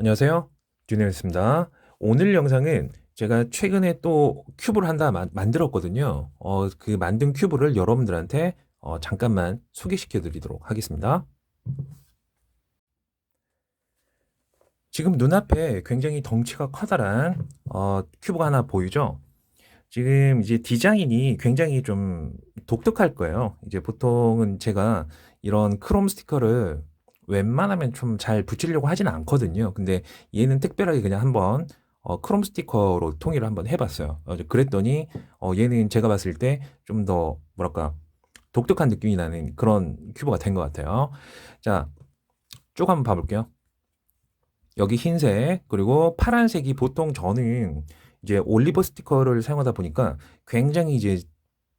안녕하세요. 듀네였습니다. 오늘 영상은 제가 최근에 또 큐브를 한다 마- 만들었거든요. 어, 그 만든 큐브를 여러분들한테 어, 잠깐만 소개시켜 드리도록 하겠습니다. 지금 눈앞에 굉장히 덩치가 커다란 어, 큐브가 하나 보이죠? 지금 이제 디자인이 굉장히 좀 독특할 거예요. 이제 보통은 제가 이런 크롬 스티커를 웬만하면 좀 잘 붙이려고 하진 않거든요. 근데 얘는 특별하게 그냥 한번 어, 크롬 스티커로 통일을 한번 해봤어요. 어, 그랬더니 어, 얘는 제가 봤을 때 좀 더 뭐랄까 독특한 느낌이 나는 그런 큐브가 된 것 같아요. 자, 쭉 한번 봐볼게요. 여기 흰색 그리고 파란색이 보통 저는 이제 올리버 스티커를 사용하다 보니까 굉장히 이제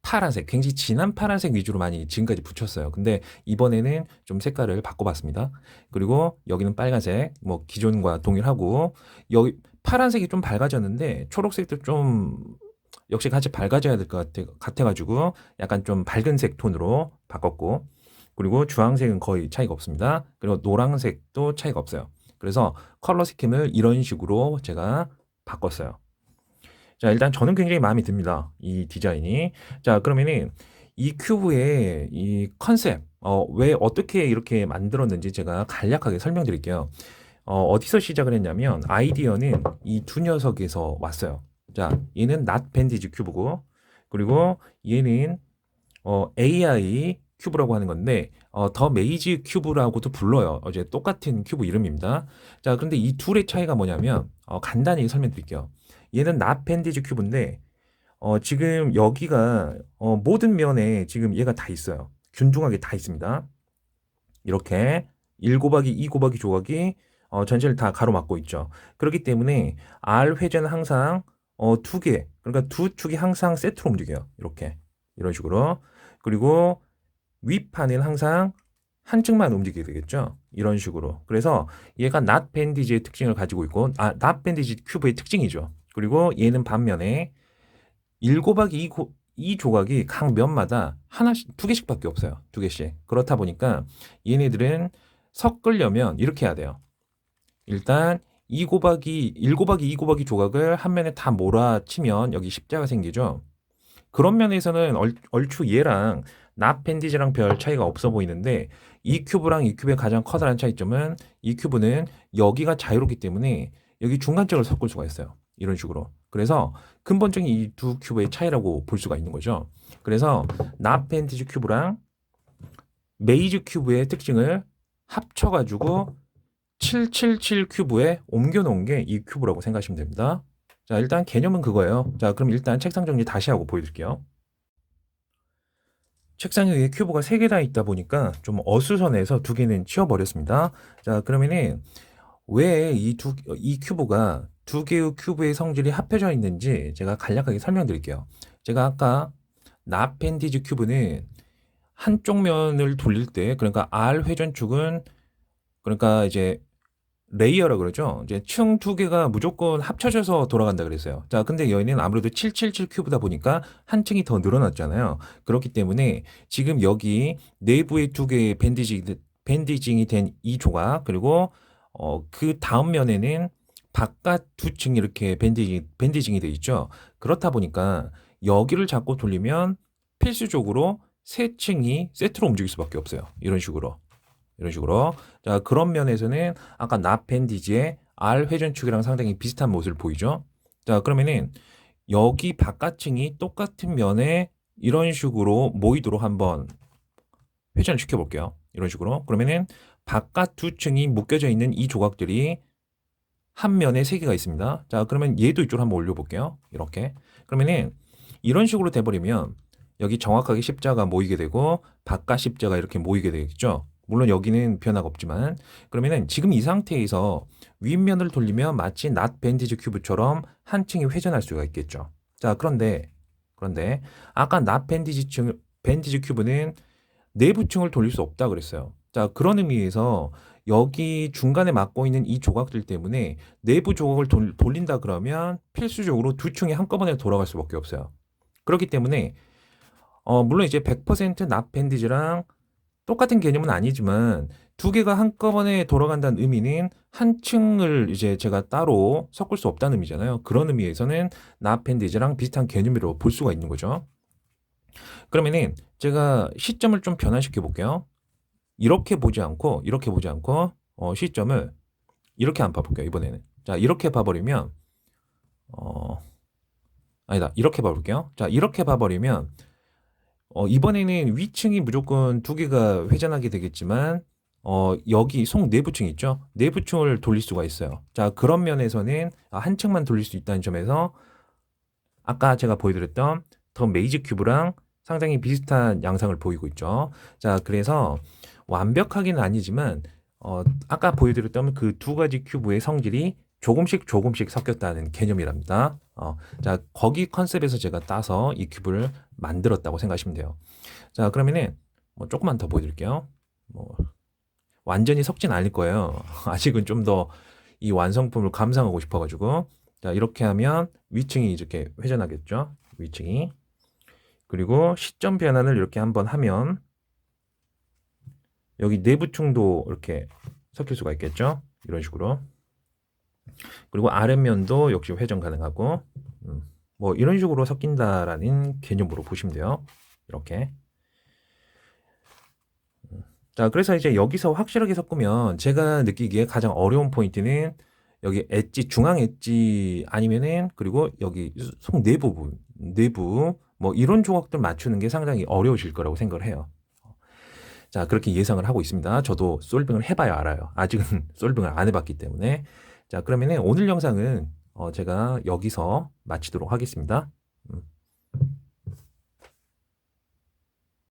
파란색, 굉장히 진한 파란색 위주로 많이 지금까지 붙였어요. 근데 이번에는 좀 색깔을 바꿔봤습니다. 그리고 여기는 빨간색, 뭐 기존과 동일하고 여기 파란색이 좀 밝아졌는데 초록색도 좀 역시 같이 밝아져야 될 것 같아, 같아가지고 약간 좀 밝은색 톤으로 바꿨고 그리고 주황색은 거의 차이가 없습니다. 그리고 노란색도 차이가 없어요. 그래서 컬러 스킴을 이런 식으로 제가 바꿨어요. 자, 일단 저는 굉장히 마음에 듭니다. 이 디자인이. 자, 그러면은 이 큐브의 이 컨셉, 어, 왜 어떻게 이렇게 만들었는지 제가 간략하게 설명드릴게요. 어, 어디서 시작을 했냐면 아이디어는 이 두 녀석에서 왔어요. 자, 얘는 낫 밴디지 큐브고 그리고 얘는 어, AI 큐브라고 하는 건데 어, 더 메이지 큐브라고도 불러요. 어제 똑같은 큐브 이름입니다. 자, 그런데 이 둘의 차이가 뭐냐면 어, 간단히 설명드릴게요. 얘는 낫 밴디지 큐브인데 어, 지금 여기가 어, 모든 면에 지금 얘가 다 있어요. 균등하게 다 있습니다. 이렇게 1 곱하기 2 곱하기 조각이 어, 전체를 다 가로막고 있죠. 그렇기 때문에 R 회전은 항상 어, 두 개, 그러니까 두 축이 항상 세트로 움직여요. 이렇게 이런 식으로 그리고 윗판은 항상 한쪽만 움직이게 되겠죠. 이런 식으로. 그래서 얘가 낫 밴디지의 특징을 가지고 있고, 아, 낫 밴디지 큐브의 특징이죠. 그리고 얘는 반면에 1 곱하기 2, 고, 2 조각이 각 면마다 하나씩, 두 개씩밖에 없어요. 두 개씩. 그렇다 보니까 얘네들은 섞으려면 이렇게 해야 돼요. 일단 2 곱하기, 1 곱하기 2 곱하기 조각을 한 면에 다 몰아치면 여기 십자가 생기죠. 그런 면에서는 얼, 얼추 얘랑 납 밴디지랑 별 차이가 없어 보이는데 이 큐브랑 이 큐브의 가장 커다란 차이점은 이 큐브는 여기가 자유롭기 때문에 여기 중간적으로 섞을 수가 있어요. 이런 식으로. 그래서 근본적인 이 두 큐브의 차이라고 볼 수가 있는 거죠. 그래서 납 밴디지 큐브랑 메이즈 큐브의 특징을 합쳐가지고 777 큐브에 옮겨 놓은 게 이 큐브라고 생각하시면 됩니다. 자, 일단 개념은 그거예요. 자, 그럼 일단 책상 정리 다시 하고 보여드릴게요. 책상 위에 큐브가 3개 다 있다 보니까 좀 어수선해서 두 개는 치워버렸습니다. 자, 그러면은 왜 이 두, 이 큐브가 두 개의 큐브의 성질이 합해져 있는지 제가 간략하게 설명드릴게요. 제가 아까 나펜디지 큐브는 한쪽 면을 돌릴 때, 그러니까 R 회전축은 그러니까 이제 레이어라 그러죠. 이제 층 두 개가 무조건 합쳐져서 돌아간다 그랬어요. 자, 근데 여기는 아무래도 777 큐브다 보니까 한 층이 더 늘어났잖아요. 그렇기 때문에 지금 여기 내부에 두 개의 밴디지, 밴디징이 된 이 조각, 그리고 어, 그 다음 면에는 바깥 두 층이 이렇게 밴디징, 밴디징이 돼 있죠. 그렇다 보니까 여기를 잡고 돌리면 필수적으로 세 층이 세트로 움직일 수밖에 없어요. 이런 식으로. 이런 식으로. 자, 그런 면에서는 아까 나펜디지의 R 회전축이랑 상당히 비슷한 모습을 보이죠. 자, 그러면은 여기 바깥층이 똑같은 면에 이런 식으로 모이도록 한번 회전을 시켜 볼게요. 이런 식으로. 그러면은 바깥 두 층이 묶여져 있는 이 조각들이 한 면에 세 개가 있습니다. 자, 그러면 얘도 이쪽으로 한번 올려 볼게요. 이렇게. 그러면은 이런 식으로 돼 버리면 여기 정확하게 십자가 모이게 되고 바깥 십자가 이렇게 모이게 되겠죠. 물론 여기는 변화가 없지만 그러면은 지금 이 상태에서 윗면을 돌리면 마치 낫 밴디지 큐브처럼 한 층이 회전할 수가 있겠죠. 자, 그런데 그런데 아까 낫 밴디지 층 밴디지 큐브는 내부층을 돌릴 수 없다 그랬어요. 자, 그런 의미에서 여기 중간에 막고 있는 이 조각들 때문에 내부 조각을 돌, 돌린다 그러면 필수적으로 두 층이 한꺼번에 돌아갈 수밖에 없어요. 그렇기 때문에 어, 물론 이제 100%납 밴디지랑 똑같은 개념은 아니지만 두 개가 한꺼번에 돌아간다는 의미는 한 층을 이제 제가 따로 섞을 수 없다는 의미잖아요. 그런 의미에서는 나펜디지랑 비슷한 개념으로 볼 수가 있는 거죠. 그러면은 제가 시점을 좀 변화시켜 볼게요. 이렇게 보지 않고 이렇게 보지 않고 어, 시점을 이렇게 안 봐볼게요. 이번에는 자 이렇게 봐버리면 어 아니다 이렇게 봐볼게요. 자 이렇게 봐버리면 어, 이번에는 위층이 무조건 두 개가 회전하게 되겠지만 어, 여기 속 내부층 있죠? 내부층을 돌릴 수가 있어요. 자, 그런 면에서는 아, 한 층만 돌릴 수 있다는 점에서 아까 제가 보여드렸던 더 메이지 큐브랑 상당히 비슷한 양상을 보이고 있죠. 자, 그래서 완벽하게는 아니지만 어, 아까 보여드렸던 그 두 가지 큐브의 성질이 조금씩 조금씩 섞였다는 개념이랍니다. 어, 자, 거기 컨셉에서 제가 따서 이 큐브를 만들었다고 생각하시면 돼요. 자, 그러면은 뭐 조금만 더 보여드릴게요. 뭐 완전히 섞진 않을 거예요. 아직은 좀 더 이 완성품을 감상하고 싶어가지고 자 이렇게 하면 위층이 이렇게 회전하겠죠. 위층이 그리고 시점 변환을 이렇게 한번 하면 여기 내부층도 이렇게 섞일 수가 있겠죠. 이런 식으로 그리고 아랫면도 역시 회전 가능하고 음, 뭐 이런 식으로 섞인다라는 개념으로 보시면 돼요. 이렇게 자, 그래서 이제 여기서 확실하게 섞으면 제가 느끼기에 가장 어려운 포인트는 여기 엣지, 중앙 엣지 아니면은 그리고 여기 속 내부 부분, 내부 뭐 이런 조각들 맞추는 게 상당히 어려우실 거라고 생각을 해요. 자, 그렇게 예상을 하고 있습니다. 저도 솔빙을 해봐야 알아요. 아직은 솔빙을 안 해봤기 때문에. 자, 그러면은 오늘 영상은 어 제가 여기서 마치도록 하겠습니다. 음.